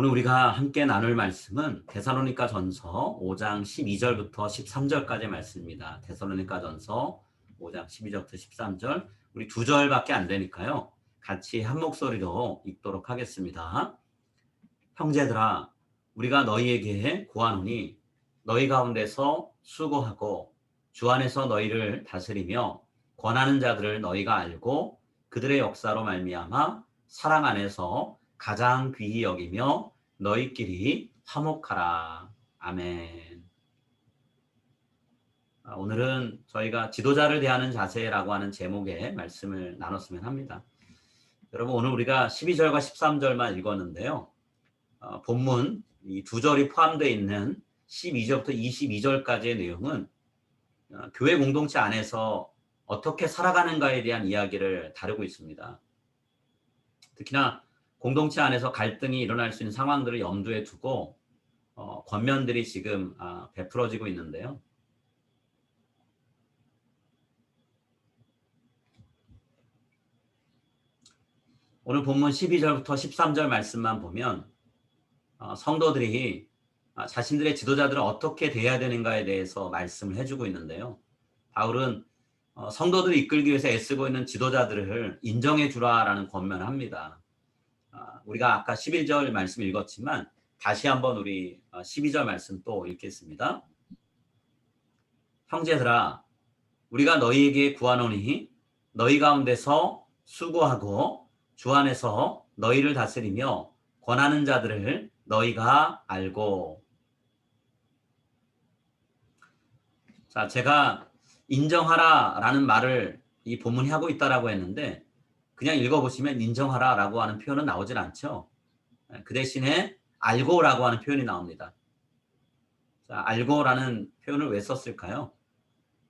오늘 우리가 함께 나눌 말씀은 데살로니가 전서 5장 12절부터 13절까지 말씀입니다. 데살로니가 전서 5장 12절부터 13절 우리 두 절밖에 안 되니까요. 같이 한 목소리로 읽도록 하겠습니다. 형제들아 우리가 너희에게 구하노니 너희 가운데서 수고하고 주 안에서 너희를 다스리며 권하는 자들을 너희가 알고 그들의 역사로 말미암아 사랑 안에서 가장 귀히 여기며 너희끼리 화목하라. 아멘. 아, 오늘은 저희가 지도자를 대하는 자세라고 하는 제목의 말씀을 나눴으면 합니다. 여러분 오늘 우리가 12절과 13절만 읽었는데요. 어, 본문 이 두 절이 포함되어 있는 12절부터 22절까지의 내용은 어, 교회 공동체 안에서 어떻게 살아가는가에 대한 이야기를 다루고 있습니다. 특히나 공동체 안에서 갈등이 일어날 수 있는 상황들을 염두에 두고 어, 권면들이 지금 아, 베풀어지고 있는데요. 오늘 본문 12절부터 13절 말씀만 보면 어, 성도들이 아, 자신들의 지도자들을 어떻게 대해야 되는가에 대해서 말씀을 해주고 있는데요. 바울은 어, 성도들을 이끌기 위해서 애쓰고 있는 지도자들을 인정해 주라라는 권면을 합니다. 아, 우리가 아까 11절 말씀 읽었지만 다시 한번 우리 12절 말씀 또 읽겠습니다. 형제들아 우리가 너희에게 구하노니 너희 가운데서 수고하고 주 안에서 너희를 다스리며 권하는 자들을 너희가 알고 자 제가 인정하라라는 말을 이 본문이 하고 있다라고 했는데 그냥 읽어보시면 인정하라 라고 하는 표현은 나오질 않죠. 그 대신에 알고 라고 하는 표현이 나옵니다. 자, 알고 라는 표현을 왜 썼을까요?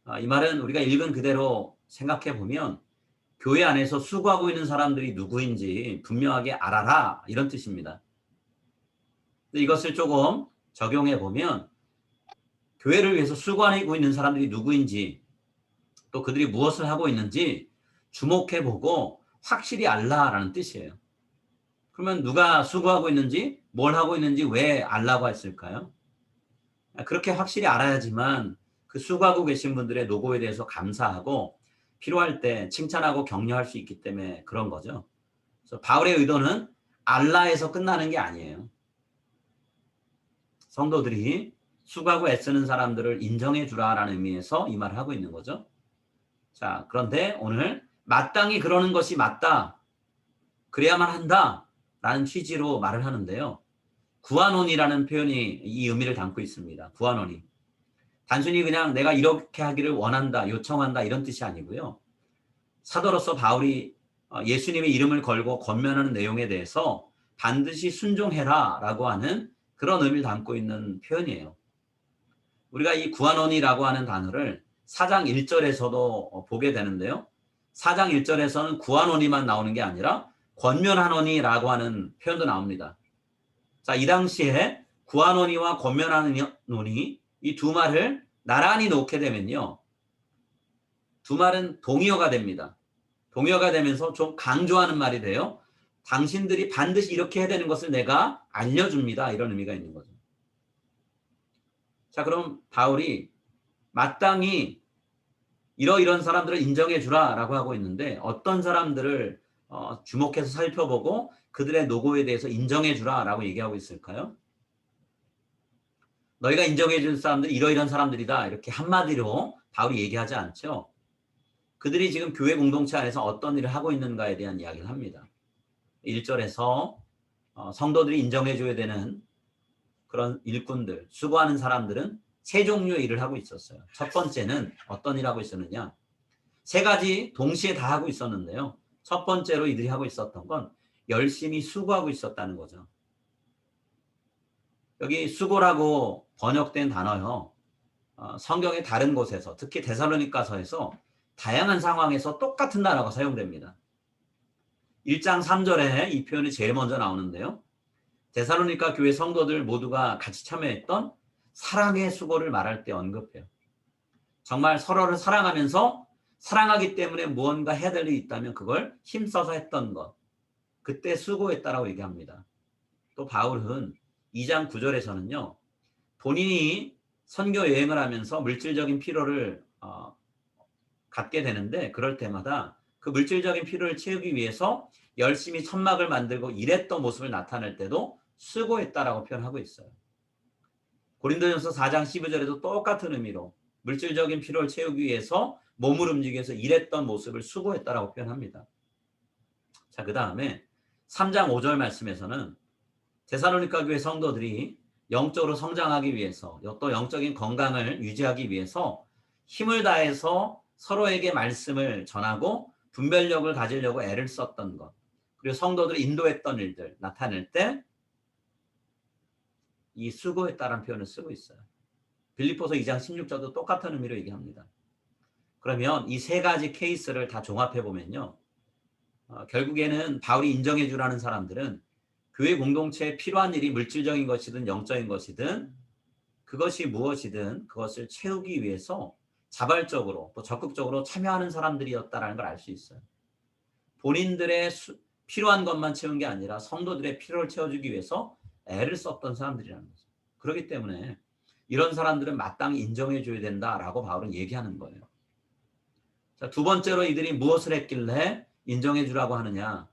아, 이 말은 우리가 읽은 그대로 생각해 보면 교회 안에서 수고하고 있는 사람들이 누구인지 분명하게 알아라 이런 뜻입니다. 이것을 조금 적용해 보면 교회를 위해서 수고하고 있는 사람들이 누구인지 또 그들이 무엇을 하고 있는지 주목해 보고 확실히 알라라는 뜻이에요. 그러면 누가 수고하고 있는지 뭘 하고 있는지 왜 알라고 했을까요? 그렇게 확실히 알아야지만 그 수고하고 계신 분들의 노고에 대해서 감사하고 필요할 때 칭찬하고 격려할 수 있기 때문에 그런 거죠. 그래서 바울의 의도는 알라에서 끝나는 게 아니에요. 성도들이 수고하고 애쓰는 사람들을 인정해 주라라는 의미에서 이 말을 하고 있는 거죠. 자, 그런데 오늘 마땅히 그러는 것이 맞다. 그래야만 한다. 라는 취지로 말을 하는데요. 구하논이라는 표현이 이 의미를 담고 있습니다. 구하논이. 단순히 그냥 내가 이렇게 하기를 원한다, 요청한다 이런 뜻이 아니고요. 사도로서 바울이 어, 예수님의 이름을 걸고 권면하는 내용에 대해서 반드시 순종해라 라고 하는 그런 의미를 담고 있는 표현이에요. 우리가 이 구하논이라고 하는 단어를 4장 1절에서도 보게 되는데요. 4장 1절에서는 구하노니만 나오는 게 아니라 권면하노니라고 하는 표현도 나옵니다. 자, 이 당시에 구하노니와 권면하노니 이 두 말을 나란히 놓게 되면요. 두 말은 동의어가 됩니다. 동의어가 되면서 좀 강조하는 말이 돼요. 당신들이 반드시 이렇게 해야 되는 것을 내가 알려줍니다. 이런 의미가 있는 거죠. 자, 그럼 바울이 마땅히 이러이런 사람들을 인정해 주라라고 하고 있는데 어떤 사람들을 어, 주목해서 살펴보고 그들의 노고에 대해서 인정해 주라라고 얘기하고 있을까요? 너희가 인정해 줄 사람들이 이러이런 사람들이다 이렇게 한마디로 바울이 얘기하지 않죠. 그들이 지금 교회 공동체 안에서 어떤 일을 하고 있는가에 대한 이야기를 합니다. 1절에서 어, 성도들이 인정해 줘야 되는 그런 일꾼들, 수고하는 사람들은 세 종류의 일을 하고 있었어요. 첫 번째는 어떤 일 하고 있었느냐? 세 가지 동시에 다 하고 있었는데요. 첫 번째로 이들이 하고 있었던 건 열심히 수고하고 있었다는 거죠. 여기 수고라고 번역된 단어요. 어, 성경의 다른 곳에서 특히 데살로니가서에서 다양한 상황에서 똑같은 단어가 사용됩니다. 1장 3절에 이 표현이 제일 먼저 나오는데요. 데살로니가 교회 성도들 모두가 같이 참여했던 사랑의 수고를 말할 때 언급해요. 정말 서로를 사랑하면서 사랑하기 때문에 무언가 해야 될 일이 있다면 그걸 힘써서 했던 것. 그때 수고했다라고 얘기합니다. 또 바울은 2장 9절에서는요. 본인이 선교 여행을 하면서 물질적인 필요를 어, 갖게 되는데 그럴 때마다 그 물질적인 필요를 채우기 위해서 열심히 천막을 만들고 일했던 모습을 나타낼 때도 수고했다라고 표현하고 있어요. 고린도전서 4장 12절에도 똑같은 의미로 물질적인 필요를 채우기 위해서 몸을 움직여서 일했던 모습을 수고했다라고 표현합니다. 자, 그 다음에 3장 5절 말씀에서는 데살로니가 교회 성도들이 영적으로 성장하기 위해서 또 영적인 건강을 유지하기 위해서 힘을 다해서 서로에게 말씀을 전하고 분별력을 가지려고 애를 썼던 것 그리고 성도들을 인도했던 일들 나타낼 때 이 수고했다라는 표현을 쓰고 있어요. 빌리포서 2장 16절도 똑같은 의미로 얘기합니다. 그러면 이 세 가지 케이스를 다 종합해 보면요. 어, 결국에는 바울이 인정해 주라는 사람들은 교회 공동체에 필요한 일이 물질적인 것이든 영적인 것이든 그것이 무엇이든 그것을 채우기 위해서 자발적으로 또 적극적으로 참여하는 사람들이었다라는 걸 알 수 있어요. 본인들의 수, 필요한 것만 채운 게 아니라 성도들의 필요를 채워주기 위해서 애를 썼던 사람들이라는 거죠. 그렇기 때문에 이런 사람들은 마땅히 인정해 줘야 된다라고 바울은 얘기하는 거예요. 자, 두 번째로 이들이 무엇을 했길래 인정해 주라고 하느냐?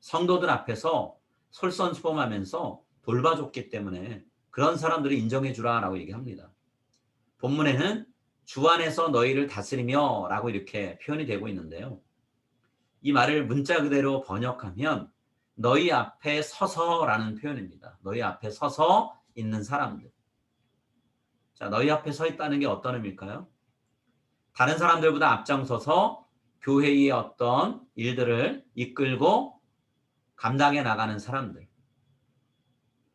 성도들 앞에서 솔선수범하면서 돌봐줬기 때문에 그런 사람들을 인정해 주라라고 얘기합니다. 본문에는 주 안에서 너희를 다스리며 라고 이렇게 표현이 되고 있는데요. 이 말을 문자 그대로 번역하면 너희 앞에 서서라는 표현입니다. 너희 앞에 서서 있는 사람들. 자, 너희 앞에 서 있다는 게 어떤 의미일까요? 다른 사람들보다 앞장서서 교회의 어떤 일들을 이끌고 감당해 나가는 사람들.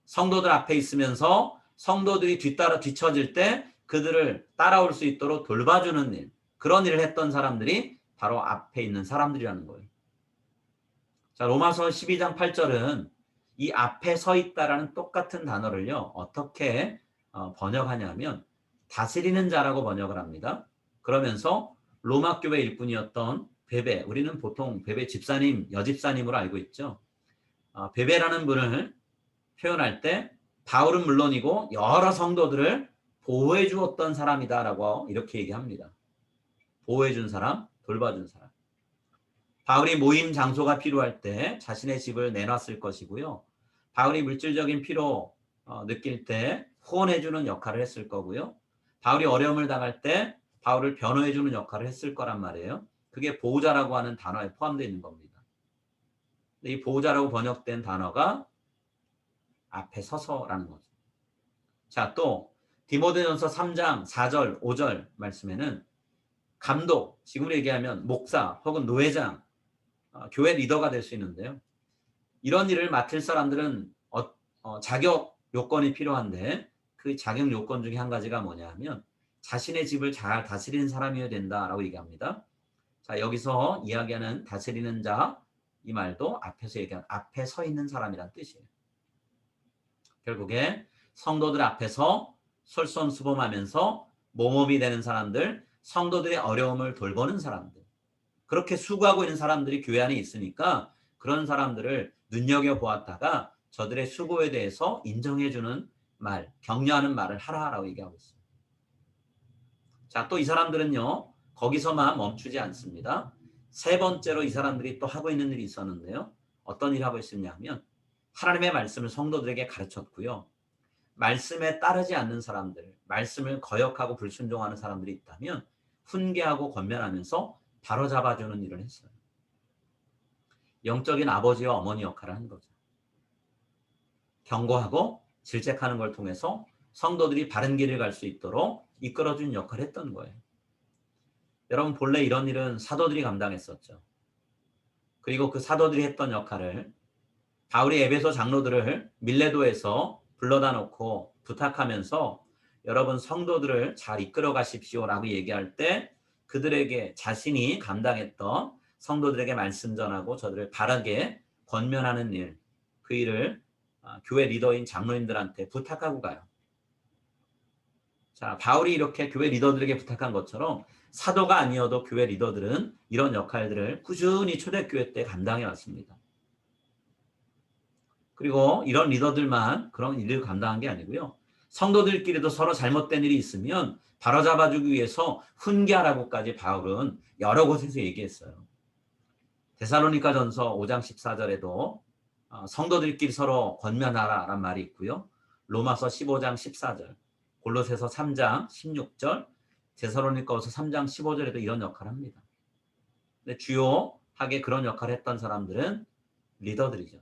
성도들 앞에 있으면서 성도들이 뒤따라 뒤처질 때 그들을 따라올 수 있도록 돌봐주는 일. 그런 일을 했던 사람들이 바로 앞에 있는 사람들이라는 거예요. 자, 로마서 12장 8절은 이 앞에 서 있다라는 똑같은 단어를요, 어떻게 어, 번역하냐면, 다스리는 자라고 번역을 합니다. 그러면서 로마 교회 일꾼이었던 베베, 우리는 보통 베베 집사님, 여집사님으로 알고 있죠. 어, 베베라는 분을 표현할 때, 바울은 물론이고 여러 성도들을 보호해 주었던 사람이다라고 이렇게 얘기합니다. 보호해 준 사람, 돌봐준 사람. 바울이 모임 장소가 필요할 때 자신의 집을 내놨을 것이고요. 바울이 물질적인 필요 어, 느낄 때 후원해주는 역할을 했을 거고요. 바울이 어려움을 당할 때 바울을 변호해주는 역할을 했을 거란 말이에요. 그게 보호자라고 하는 단어에 포함되어 있는 겁니다. 이 보호자라고 번역된 단어가 앞에 서서라는 거죠. 자, 또 디모데전서 3장 4절, 5절 말씀에는 감독, 지금으로 얘기하면 목사 혹은 노회장 어, 교회 리더가 될 수 있는데요. 이런 일을 맡을 사람들은 어, 어, 자격 요건이 필요한데 그 자격 요건 중에 한 가지가 뭐냐면 자신의 집을 잘 다스리는 사람이어야 된다라고 얘기합니다. 자 여기서 이야기하는 다스리는 자 이 말도 앞에서 얘기한 앞에 서 있는 사람이란 뜻이에요. 결국에 성도들 앞에서 솔선수범하면서 모범이 되는 사람들, 성도들의 어려움을 돌보는 사람들. 그렇게 수고하고 있는 사람들이 교회 안에 있으니까 그런 사람들을 눈여겨 보았다가 저들의 수고에 대해서 인정해 주는 말, 격려하는 말을 하라라고 얘기하고 있어요. 자, 또 이 사람들은요. 거기서만 멈추지 않습니다. 세 번째로 이 사람들이 또 하고 있는 일이 있었는데요. 어떤 일을 하고 있었냐면 하나님의 말씀을 성도들에게 가르쳤고요. 말씀에 따르지 않는 사람들, 말씀을 거역하고 불순종하는 사람들이 있다면 훈계하고 권면하면서 바로 잡아주는 일을 했어요. 영적인 아버지와 어머니 역할을 한 거죠. 경고하고 질책하는 걸 통해서 성도들이 바른 길을 갈 수 있도록 이끌어준 역할을 했던 거예요. 여러분 본래 이런 일은 사도들이 감당했었죠. 그리고 그 사도들이 했던 역할을 바울이 에베소 장로들을 밀레도에서 불러다 놓고 부탁하면서 여러분 성도들을 잘 이끌어 가십시오라고 얘기할 때 그들에게 자신이 감당했던 성도들에게 말씀 전하고 저들을 바르게 권면하는 일, 그 일을 아, 교회 리더인 장로님들한테 부탁하고 가요. 자, 바울이 이렇게 교회 리더들에게 부탁한 것처럼 사도가 아니어도 교회 리더들은 이런 역할들을 꾸준히 초대교회 때 감당해 왔습니다. 그리고 이런 리더들만 그런 일을 감당한 게 아니고요. 성도들끼리도 서로 잘못된 일이 있으면 바로잡아주기 위해서 훈계하라고까지 바울은 여러 곳에서 얘기했어요. 데살로니가 전서 5장 14절에도 어, 성도들끼리 서로 권면하라라는 말이 있고요. 로마서 15장 14절, 골로새서 3장 16절, 데살로니가서 3장 15절에도 이런 역할을 합니다. 근데 주요하게 그런 역할을 했던 사람들은 리더들이죠.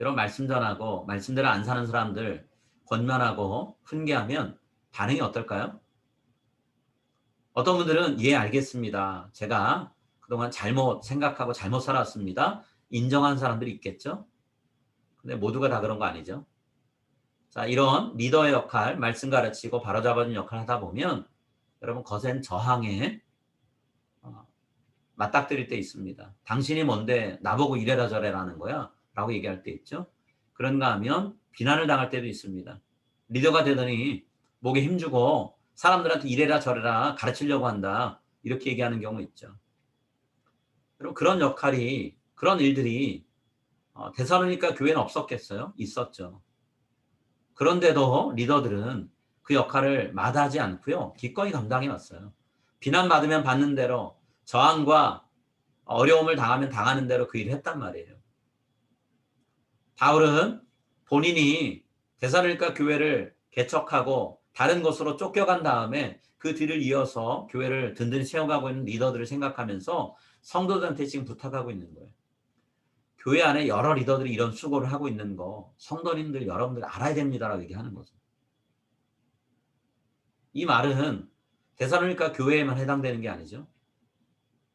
여러분 말씀 전하고 말씀대로 안 사는 사람들 권면하고 훈계하면 반응이 어떨까요? 어떤 분들은 예 알겠습니다. 제가 그동안 잘못 생각하고 잘못 살았습니다. 인정한 사람들이 있겠죠. 근데 모두가 다 그런 거 아니죠. 자 이런 리더의 역할, 말씀 가르치고 바로잡아주는 역할 하다 보면 여러분 거센 저항에 어, 맞닥뜨릴 때 있습니다. 당신이 뭔데 나보고 이래라 저래라 하는 거야? 라고 얘기할 때 있죠. 그런가 하면 비난을 당할 때도 있습니다. 리더가 되더니 목에 힘주고 사람들한테 이래라 저래라 가르치려고 한다. 이렇게 얘기하는 경우 있죠. 여러분 그런 역할이 그런 일들이 어, 대사로니까 교회는 없었겠어요? 있었죠. 그런데도 리더들은 그 역할을 마다하지 않고요. 기꺼이 감당해 왔어요. 비난받으면 받는 대로 저항과 어려움을 당하면 당하는 대로 그 일을 했단 말이에요. 바울은 본인이 대사로니까 교회를 개척하고 다른 곳으로 쫓겨간 다음에 그 뒤를 이어서 교회를 든든히 세워가고 있는 리더들을 생각하면서 성도들한테 지금 부탁하고 있는 거예요. 교회 안에 여러 리더들이 이런 수고를 하고 있는 거 성도님들 여러분들 알아야 됩니다라고 얘기하는 거죠. 이 말은 대사로니까 교회에만 해당되는 게 아니죠.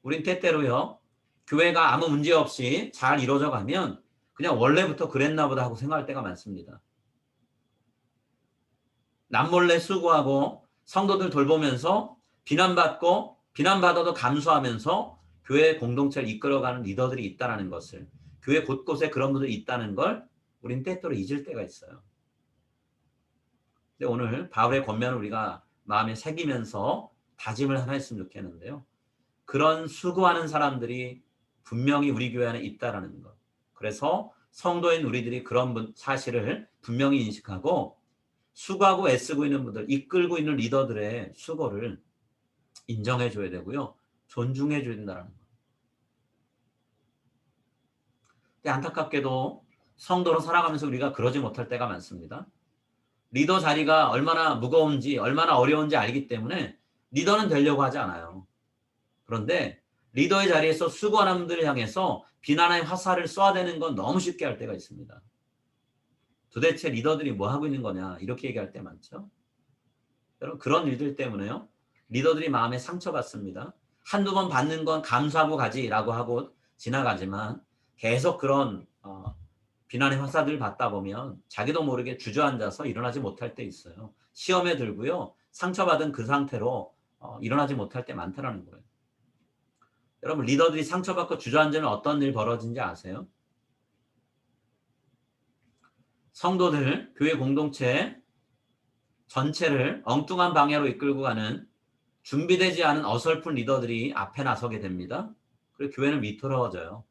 우린 때때로요. 교회가 아무 문제 없이 잘 이루어져 가면 그냥 원래부터 그랬나 보다 하고 생각할 때가 많습니다. 남몰래 수고하고 성도들 돌보면서 비난받고 비난받아도 감수하면서 교회 공동체를 이끌어가는 리더들이 있다는 것을 교회 곳곳에 그런 분들이 있다는 걸 우린 때때로 잊을 때가 있어요. 근데 오늘 바울의 권면을 우리가 마음에 새기면서 다짐을 하나 했으면 좋겠는데요. 그런 수고하는 사람들이 분명히 우리 교회 안에 있다라는 것. 그래서 성도인 우리들이 그런 사실을 분명히 인식하고 수고하고 애쓰고 있는 분들, 이끌고 있는 리더들의 수고를 인정해 줘야 되고요. 존중해 줘야 된다는 거. 근데 안타깝게도 성도로 살아가면서 우리가 그러지 못할 때가 많습니다. 리더 자리가 얼마나 무거운지, 얼마나 어려운지 알기 때문에 리더는 되려고 하지 않아요. 그런데 리더의 자리에서 수고하는 분들을 향해서 비난의 화살을 쏘아대는 건 너무 쉽게 할 때가 있습니다. 도대체 리더들이 뭐 하고 있는 거냐 이렇게 얘기할 때 많죠. 여러분 그런 일들 때문에요. 리더들이 마음에 상처받습니다. 한두 번 받는 건 감수하고 가지라고 하고 지나가지만 계속 그런 어, 비난의 화살들을 받다 보면 자기도 모르게 주저앉아서 일어나지 못할 때 있어요. 시험에 들고요. 상처받은 그 상태로 어, 일어나지 못할 때 많다라는 거예요. 여러분 리더들이 상처받고 주저앉으면 어떤 일 벌어진지 아세요? 성도들, 교회 공동체 전체를 엉뚱한 방향으로 이끌고 가는 준비되지 않은 어설픈 리더들이 앞에 나서게 됩니다. 그리고 교회는 미끄러워져요.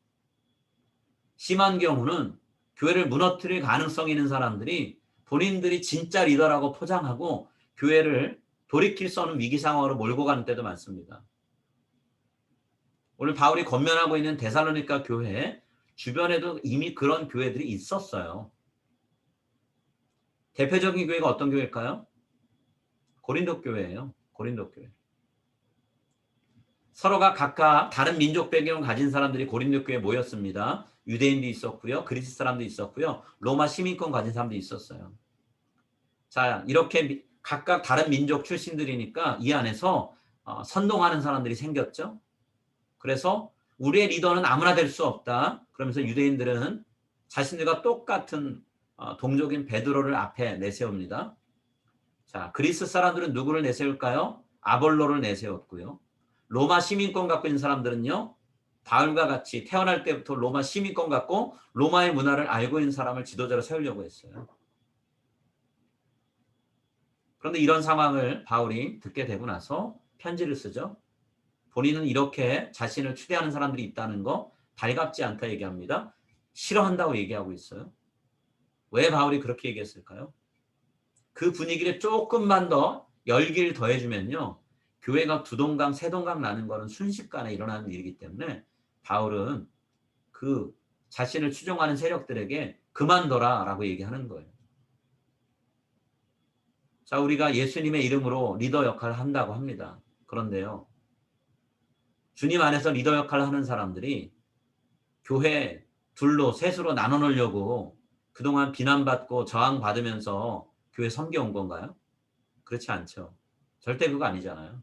심한 경우는 교회를 무너뜨릴 가능성이 있는 사람들이 본인들이 진짜 리더라고 포장하고 교회를 돌이킬 수 없는 위기 상황으로 몰고 가는 때도 많습니다. 오늘 바울이 권면하고 있는 데살로니가 교회 주변에도 이미 그런 교회들이 있었어요. 대표적인 교회가 어떤 교회일까요? 고린도 교회예요. 고린도 교회. 서로가 각각 다른 민족 배경을 가진 사람들이 고린도 교회에 모였습니다. 유대인도 있었고요. 그리스 사람도 있었고요. 로마 시민권 가진 사람도 있었어요. 자, 이렇게 각각 다른 민족 출신들이니까 이 안에서 어, 선동하는 사람들이 생겼죠. 그래서 우리의 리더는 아무나 될 수 없다. 그러면서 유대인들은 자신들과 똑같은 어, 동족인 베드로를 앞에 내세웁니다. 자, 그리스 사람들은 누구를 내세울까요? 아볼로를 내세웠고요. 로마 시민권 갖고 있는 사람들은요. 바울과 같이 태어날 때부터 로마 시민권 갖고 로마의 문화를 알고 있는 사람을 지도자로 세우려고 했어요. 그런데 이런 상황을 바울이 듣게 되고 나서 편지를 쓰죠. 본인은 이렇게 자신을 추대하는 사람들이 있다는 거 달갑지 않다 얘기합니다. 싫어한다고 얘기하고 있어요. 왜 바울이 그렇게 얘기했을까요? 그 분위기를 조금만 더 열기를 더해주면요. 교회가 두 동강, 세 동강 나는 거는 순식간에 일어나는 일이기 때문에 바울은 그 자신을 추종하는 세력들에게 그만둬라 라고 얘기하는 거예요. 자, 우리가 예수님의 이름으로 리더 역할을 한다고 합니다. 그런데요. 주님 안에서 리더 역할을 하는 사람들이 교회 둘로 셋으로 나눠 놓으려고 그동안 비난받고 저항받으면서 교회 섬겨온 건가요? 그렇지 않죠. 절대 그거 아니잖아요.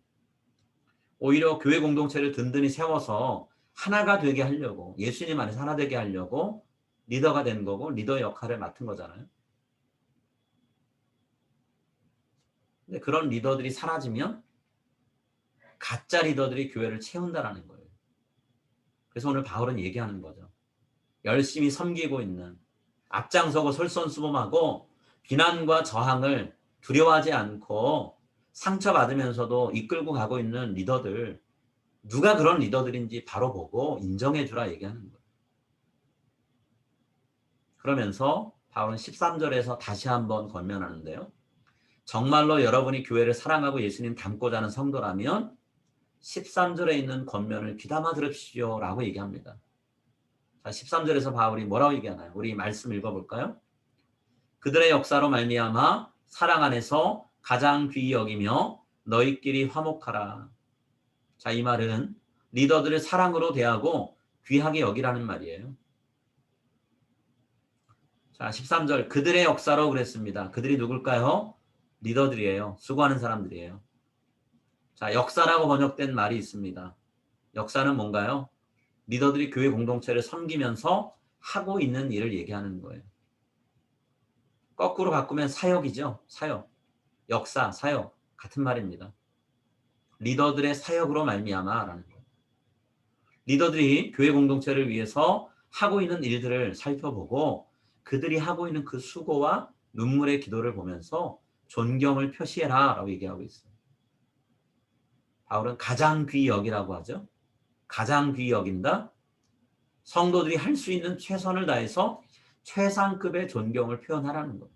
오히려 교회 공동체를 든든히 세워서 하나가 되게 하려고 예수님 안에서 하나 되게 하려고 리더가 된 거고 리더 역할을 맡은 거잖아요. 근데 그런 리더들이 사라지면 가짜 리더들이 교회를 채운다라는 거예요. 그래서 오늘 바울은 얘기하는 거죠. 열심히 섬기고 있는 앞장서고 솔선수범하고 비난과 저항을 두려워하지 않고 상처받으면서도 이끌고 가고 있는 리더들 누가 그런 리더들인지 바로 보고 인정해 주라 얘기하는 거예요. 그러면서 바울은 13절에서 다시 한번 권면하는데요. 정말로 여러분이 교회를 사랑하고 예수님 닮고자 하는 성도라면 13절에 있는 권면을 귀담아 들으십시오 라고 얘기합니다. 자, 13절에서 바울이 뭐라고 얘기하나요? 우리 말씀 읽어볼까요? 그들의 역사로 말미암아 사랑 안에서 가장 귀히 여기며 너희끼리 화목하라. 자, 이 말은 리더들을 사랑으로 대하고 귀하게 여기라는 말이에요. 자, 13절 그들의 역사로 그랬습니다. 그들이 누굴까요? 리더들이에요. 수고하는 사람들이에요. 자, 역사라고 번역된 말이 있습니다. 역사는 뭔가요? 리더들이 교회 공동체를 섬기면서 하고 있는 일을 얘기하는 거예요. 거꾸로 바꾸면 사역이죠. 사역. 역사, 사역 같은 말입니다. 리더들의 사역으로 말미암아라는 거예요. 리더들이 교회 공동체를 위해서 하고 있는 일들을 살펴보고 그들이 하고 있는 그 수고와 눈물의 기도를 보면서 존경을 표시해라 라고 얘기하고 있어요. 바울은 가장 귀히 여기라고 하죠. 가장 귀히 여긴다. 성도들이 할 수 있는 최선을 다해서 최상급의 존경을 표현하라는 것.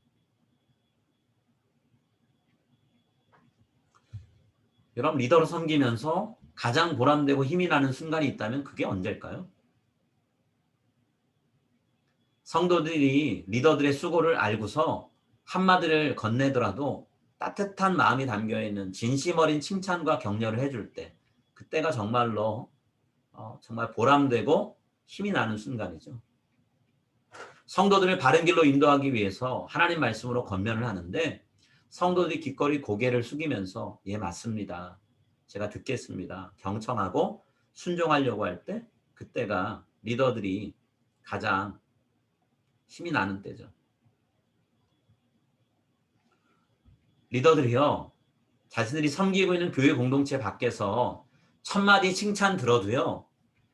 여러분 리더로 섬기면서 가장 보람되고 힘이 나는 순간이 있다면 그게 언제일까요? 성도들이 리더들의 수고를 알고서 한마디를 건네더라도 따뜻한 마음이 담겨 있는 진심 어린 칭찬과 격려를 해줄 때 그때가 정말로 어, 정말 보람되고 힘이 나는 순간이죠. 성도들을 바른 길로 인도하기 위해서 하나님 말씀으로 권면을 하는데 성도들이 기꺼이 고개를 숙이면서 예 맞습니다. 제가 듣겠습니다. 경청하고 순종하려고 할 때 그때가 리더들이 가장 힘이 나는 때죠. 리더들이요. 자신들이 섬기고 있는 교회 공동체 밖에서 첫마디 칭찬 들어도요.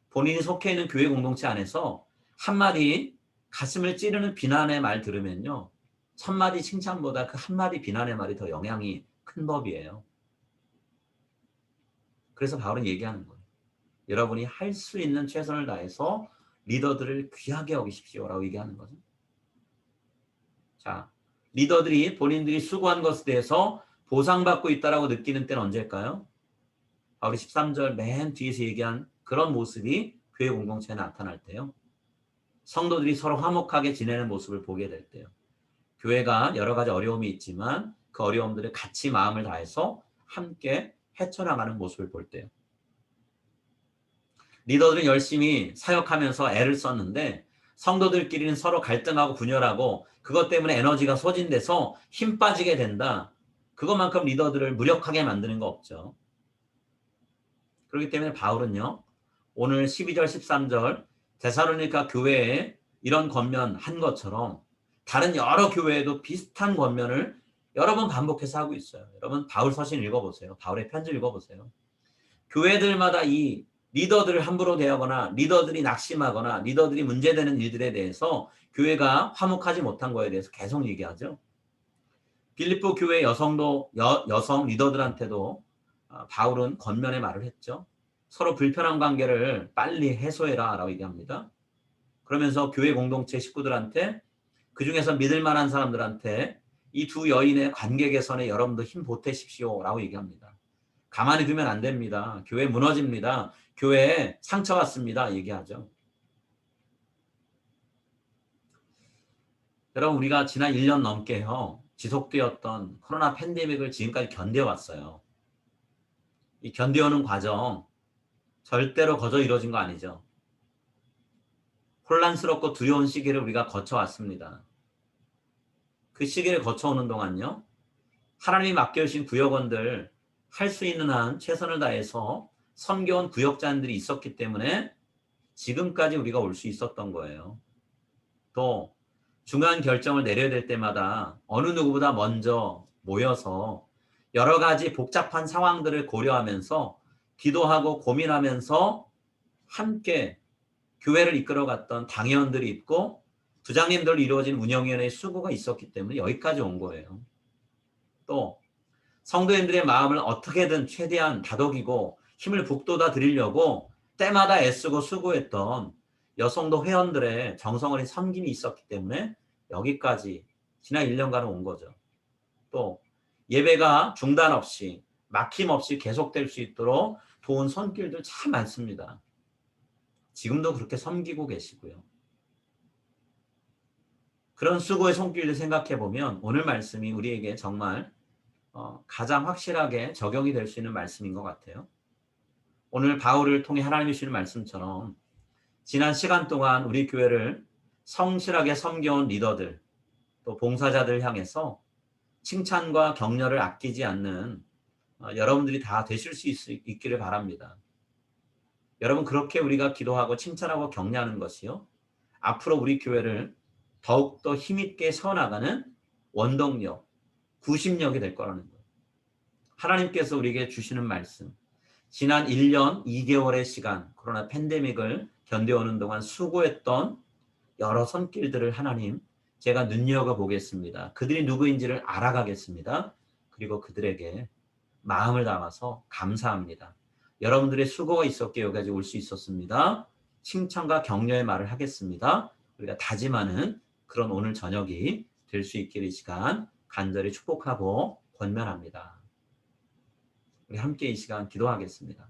본인이 속해 있는 교회 공동체 안에서 한마디 가슴을 찌르는 비난의 말 들으면요. 첫마디 칭찬보다 그 한마디 비난의 말이 더 영향이 큰 법이에요. 그래서 바울은 얘기하는 거예요. 여러분이 할 수 있는 최선을 다해서 리더들을 귀하게 여기십시오라고 얘기하는 거죠. 자, 리더들이 본인들이 수고한 것에 대해서 보상받고 있다라고 느끼는 때는 언제일까요? 바울이 13절 맨 뒤에서 얘기한 그런 모습이 교회 공동체에 나타날 때요. 성도들이 서로 화목하게 지내는 모습을 보게 될 때요. 교회가 여러 가지 어려움이 있지만 그 어려움들을 같이 마음을 다해서 함께 헤쳐나가는 모습을 볼 때요. 리더들은 열심히 사역하면서 애를 썼는데 성도들끼리는 서로 갈등하고 분열하고 그것 때문에 에너지가 소진돼서 힘 빠지게 된다. 그것만큼 리더들을 무력하게 만드는 거 없죠. 그렇기 때문에 바울은요. 오늘 12절 13절 데살로니가 교회에 이런 권면 한 것처럼 다른 여러 교회에도 비슷한 권면을 여러 번 반복해서 하고 있어요. 여러분 바울 서신 읽어보세요. 바울의 편지 읽어보세요. 교회들마다 이 리더들을 함부로 대하거나 리더들이 낙심하거나 리더들이 문제되는 일들에 대해서 교회가 화목하지 못한 거에 대해서 계속 얘기하죠. 빌립보 교회 여성도 여, 여성 리더들한테도 아, 바울은 권면의 말을 했죠. 서로 불편한 관계를 빨리 해소해라 라고 얘기합니다. 그러면서 교회 공동체 식구들한테 그 중에서 믿을 만한 사람들한테 이 두 여인의 관계 개선에 여러분도 힘 보태십시오 라고 얘기합니다. 가만히 두면 안 됩니다. 교회 무너집니다. 교회에 상처받습니다. 얘기하죠. 여러분 우리가 지난 1년 넘게요. 지속되었던 코로나 팬데믹을 지금까지 견뎌왔어요. 이 견뎌오는 과정 절대로 거저 이루어진 거 아니죠. 혼란스럽고 두려운 시기를 우리가 거쳐왔습니다. 그 시기를 거쳐오는 동안요. 하나님이 맡겨주신 구역원들 할 수 있는 한 최선을 다해서 섬겨온 구역자들이 있었기 때문에 지금까지 우리가 올 수 있었던 거예요. 또 중요한 결정을 내려야 될 때마다 어느 누구보다 먼저 모여서 여러 가지 복잡한 상황들을 고려하면서 기도하고 고민하면서 함께 교회를 이끌어갔던 당회원들이 있고 부장님들 이루어진 운영위원회의 수고가 있었기 때문에 여기까지 온 거예요. 또 성도님들의 마음을 어떻게든 최대한 다독이고 힘을 북돋아 드리려고 때마다 애쓰고 수고했던 여성도 회원들의 정성어린 섬김이 있었기 때문에 여기까지 지난 1년간은 온 거죠. 또 예배가 중단 없이 막힘 없이 계속될 수 있도록 도운 손길들 참 많습니다. 지금도 그렇게 섬기고 계시고요. 그런 수고의 손길을 생각해 보면 오늘 말씀이 우리에게 정말 어, 가장 확실하게 적용이 될 수 있는 말씀인 것 같아요. 오늘 바울을 통해 하나님이 주시는 말씀처럼 지난 시간 동안 우리 교회를 성실하게 섬겨온 리더들 또 봉사자들 향해서 칭찬과 격려를 아끼지 않는 어, 여러분들이 다 되실 수 있, 있기를 바랍니다. 여러분 그렇게 우리가 기도하고 칭찬하고 격려하는 것이요. 앞으로 우리 교회를 더욱더 힘있게 세워나가는 원동력, 구심력이 될 거라는 거예요. 하나님께서 우리에게 주시는 말씀. 지난 1년 2개월의 시간 코로나 팬데믹을 견뎌오는 동안 수고했던 여러 손길들을 하나님 제가 눈여겨보겠습니다. 그들이 누구인지를 알아가겠습니다. 그리고 그들에게 마음을 담아서 감사합니다. 여러분들의 수고가 있었기에 여기까지 올 수 있었습니다. 칭찬과 격려의 말을 하겠습니다. 우리가 다짐하는 그런 오늘 저녁이 될 수 있기를 이 시간 간절히 축복하고 권면합니다. 우리 함께 이 시간 기도하겠습니다.